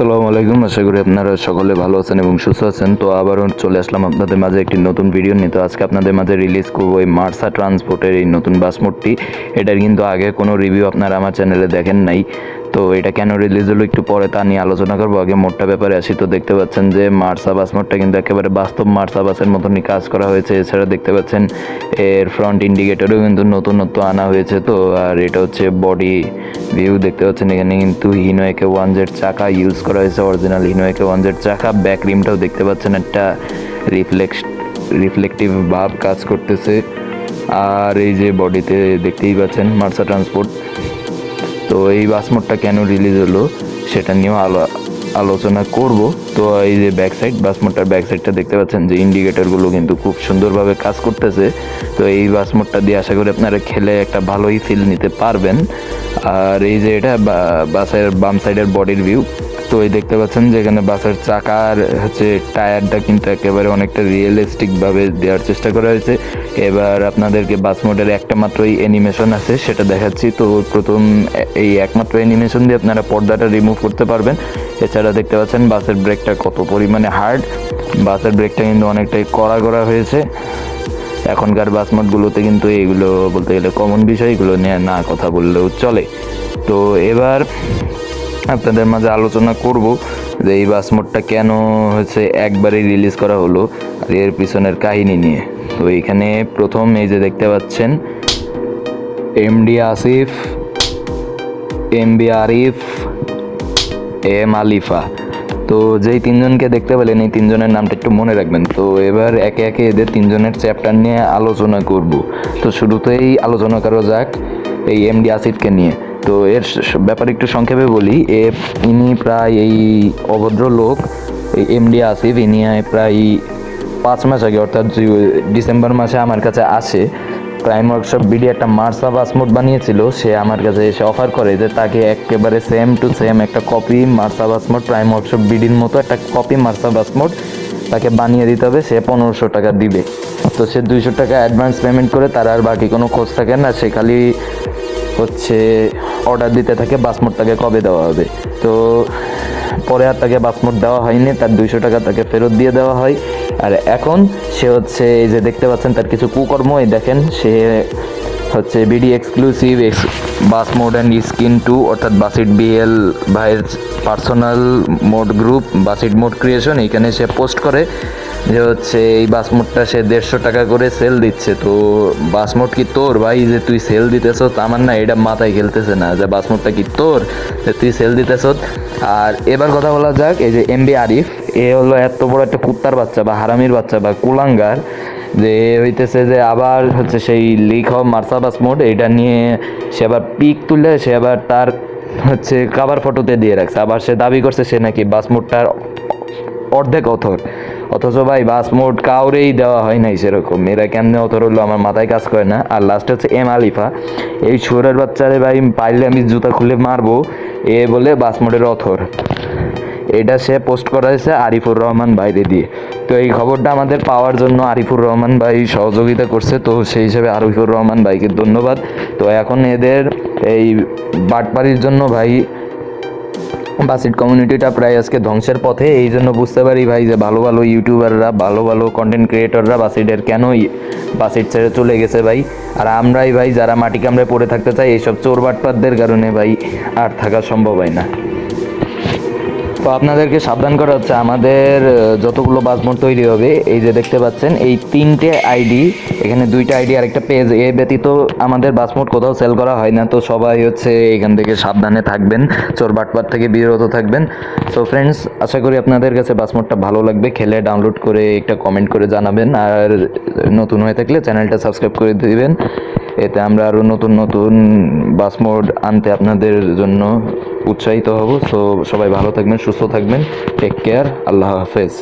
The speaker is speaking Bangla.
আসসালামু আলাইকুম। আশা করি আপনারা সকলে ভালো আছেন এবং সুস্থ আছেন। তো আবারও চলে আসলাম আপনাদের মাঝে একটি নতুন ভিডিও নিয়ে। তো আজকে আপনাদের মাঝে রিলিজ করব এই মার্সা ট্রান্সপোর্টের এই নতুন বাস মোডটি এটার কিন্তু আগে কোনো রিভিউ আপনারা আমার চ্যানেলে দেখেন নাই। তো এটা কেন রিলিজ হলো একটু পরে তা নিয়ে আলোচনা করব। আগে মোডটা ব্যাপারে আসি। তো দেখতে পাচ্ছেন যে মার্সা বাস মোডটা কিন্তু একেবারে বাস্তব মার্সা বাসের মতনই কাজ করা হয়েছে। এছাড়া দেখতে পাচ্ছেন এর ফ্রন্ট ইন্ডিকেটরও কিন্তু নতুনত্ব আনা হয়েছে তো। আর এটা হচ্ছে বডি ভিউ দেখতে পাচ্ছেন এখানে কিন্তু হিনো একে ওয়ান জেড চাকা ইউজ করা হয়েছে। Original Hino A K one Z চাকা। ব্যাক রিমটাও দেখতে পাচ্ছেন একটা রিফ্লেক্স রিফ্লেকটিভ ভাব কাজ করতেছে। আর এই যে বডিতে দেখতেই পাচ্ছেন মার্সা ট্রান্সপোর্ট তো এই বাস মোডটা কেন রিলিজ হলো সেটা নিয়েও আলো আলোচনা করব। তো এই যে ব্যাক সাইড বাস ব্যাক সাইডটা দেখতে পাচ্ছেন যে ইন্ডিকেটরগুলো কিন্তু খুব সুন্দরভাবে কাজ করতেছে। তো এই বাস মোডটা দিয়ে আশা করি আপনারা খেলে একটা ভালোই ফিল নিতে পারবেন। আর এই যে এটা বাসের বাম সাইডের বডির ভিউ তো এই দেখতে পাচ্ছেন যে এখানে বাসের চাকার হচ্ছে টায়ারটা কিন্তু একেবারে অনেকটা রিয়েলিস্টিকভাবে দেওয়ার চেষ্টা করা হয়েছে। এবার আপনাদেরকে বাস মোডের একটা মাত্রই অ্যানিমেশন আছে, সেটা দেখাচ্ছি। তো প্রথম এই একমাত্র অ্যানিমেশন দিয়ে আপনারা পর্দাটা রিমুভ করতে পারবেন। এছাড়া দেখতে পাচ্ছেন বাসের ব্রেকটা কত পরিমাণে হার্ড বাসের ব্রেকটা কিন্তু অনেকটাই কড়া করা হয়েছে। এখনকার বাস মোডগুলোতে কিন্তু এগুলো বলতে গেলে কমন বিষয় এগুলো নিয়ে না কথা বললেও চলে। তো এবার আপনাদের মাঝে আলোচনা করব যে এই বাস মোডটা কেন হচ্ছে একবারেই রিলিজ করা হলো আর এর পিছনের কাহিনী নিয়ে। তো এখানে প্রথম এই যে দেখতে পাচ্ছেন MD Asif M B Arif M Alifa. তো যেই তিনজনকে দেখতে পেলেন, এই তিনজনের নামটা একটু মনে রাখবেন। তো এবার একে একে এদের তিনজনের চ্যাপ্টার নিয়ে আলোচনা করব। তো শুরুতেই আলোচনা করা যাক এই এমডি আসিফকে নিয়ে। তো এর ব্যাপারে একটু সংক্ষেপে বলি, এ, ইনি প্রায় এই অভদ্র লোক, এই এমডি আসিফ, ইনি প্রায় পাঁচ মাস আগে, অর্থাৎ ডিসেম্বর মাসে আমার কাছে আসে। প্রাইম ওয়ার্কশপ বিডি একটা মার্সা বাসমোট বানিয়েছিল। সে আমার কাছে এসে অফার করে যে তাকে একেবারে সেম টু সেম একটা কপি মার্সা বাসমোট প্রাইম ওয়ার্কশপ বিডির মতো একটা কপি মার্সা বাসমোট তাকে বানিয়ে দিতে হবে। সে পনেরোশো টাকা দিবে। তো সে দুইশো টাকা অ্যাডভান্স পেমেন্ট করে তার আর বাকি কোনো খোঁজ থাকে না। সে খালি হচ্ছে অর্ডার দিতে থাকে। বাসমোট তাকে কবে দেওয়া হবে? তো পরে আর তাকে বাসমোট দেওয়া হয়নি, তার দুইশো টাকা তাকে ফেরত দিয়ে দেওয়া হয়। আর এখন সে হচ্ছে এই যে দেখতে পাচ্ছেন তার কিছু কুকর্ম, এই দেখেন সে হচ্ছে BD exclusive X bus mod and skin two, অর্থাৎ বাসিট বিএল ভাইয়ের personal mod group বাসিট mod creation এখানে সে পোস্ট করে। যে হচ্ছে এই বাস মোডটা সে দেড়শো টাকা করে সেল দিচ্ছে, তো বাস মোড কি তোর ভাই যে তুই সেল দিতেছ? আমার না এটা মাথায় খেলতেছে না যে বাস মোডটা কি তোর যে তুই সেল দিতেছ? আর এবার কথা বলা যাক, এই যে এমবি আরিফ, এ হলো এত বড় একটা কুত্তার বাচ্চা বা হারামির বাচ্চা বা কুলাঙ্গার, যে হইতেছে যে আবার হচ্ছে সেই লিক হওয়া মার্সাবাস মোড এটা নিয়ে সে আবার পিক তুলে সে আবার তার হচ্ছে কাভার ফটোতে দিয়ে রাখছে। আবার সে দাবি করছে সে নাকি বাস মোডটার অর্ধেক অথর। অথচ ভাই বাস মোড কাউরেই দেওয়া হয় নাই সেরকম। এরা কেমনে অথর হলো আমার মাথায় কাজ করে না। আর লাস্ট হচ্ছে এম আলিফা। এই সুরের বাচ্চারে ভাই পাইলে আমি জুতা খুলে মারবো। এ বলে বাস মোডের অথর। এটা সে পোস্ট করা হয়েছে আরিফুর রহমান বাইরে দিয়ে। তো এই খবরটা আমাদের পাওয়ার জন্য আরিফুর রহমান ভাই সহযোগিতা করছে। তো সেই হিসেবে আরিফুর রহমান ভাইকে ধন্যবাদ। তো এখন এদের এই বাটপাড়ির জন্য ভাই বাসিট কমিউনিটিটা প্রায় আজকে ধ্বংসের পথে। এই জন্য বুঝতে পারি ভাই যে ভালো ভালো ইউটিউবাররা ভালো ভালো কন্টেন্ট ক্রিয়েটররা বাসিটের কেনই বাসিট ছেড়ে চলে গেছে ভাই। আর আমরাই ভাই যারা মাটি কামড়ে পড়ে থাকতে চাই, এইসব চোর বাটপাতদের কারণে ভাই আর থাকা সম্ভব হয় না। তো আপনাদেরকে সাবধান করা হচ্ছে, আমাদের যতগুলো বাসমোট তৈরি হবে, এই যে দেখতে পাচ্ছেন, এই তিনটে আইডি, এখানে দুইটা আইডি আর একটা পেজ, এ ব্যতীত আমাদের বাসমোট কোথাও সেল করা হয় না, তো সবাই হচ্ছে এখান থেকে সাবধানে থাকবেন, চোর বাটপার থেকে বিরত থাকবেন। সো ফ্রেন্ডস আশা করি আপনাদের কাছে বাসমোটটা ভালো লাগবে, খেলে ডাউনলোড করে একটা কমেন্ট করে জানাবেন, আর নতুন হয়ে থাকলে চ্যানেলটা সাবস্ক্রাইব করে দিবেন। এতে আমরা আরও নতুন নতুন বাস মোড আনতে আপনাদের জন্য উৎসাহিত হব। সো সবাই ভালো থাকবেন সুস্থ থাকবেন টেক কেয়ার আল্লাহ হাফেজ।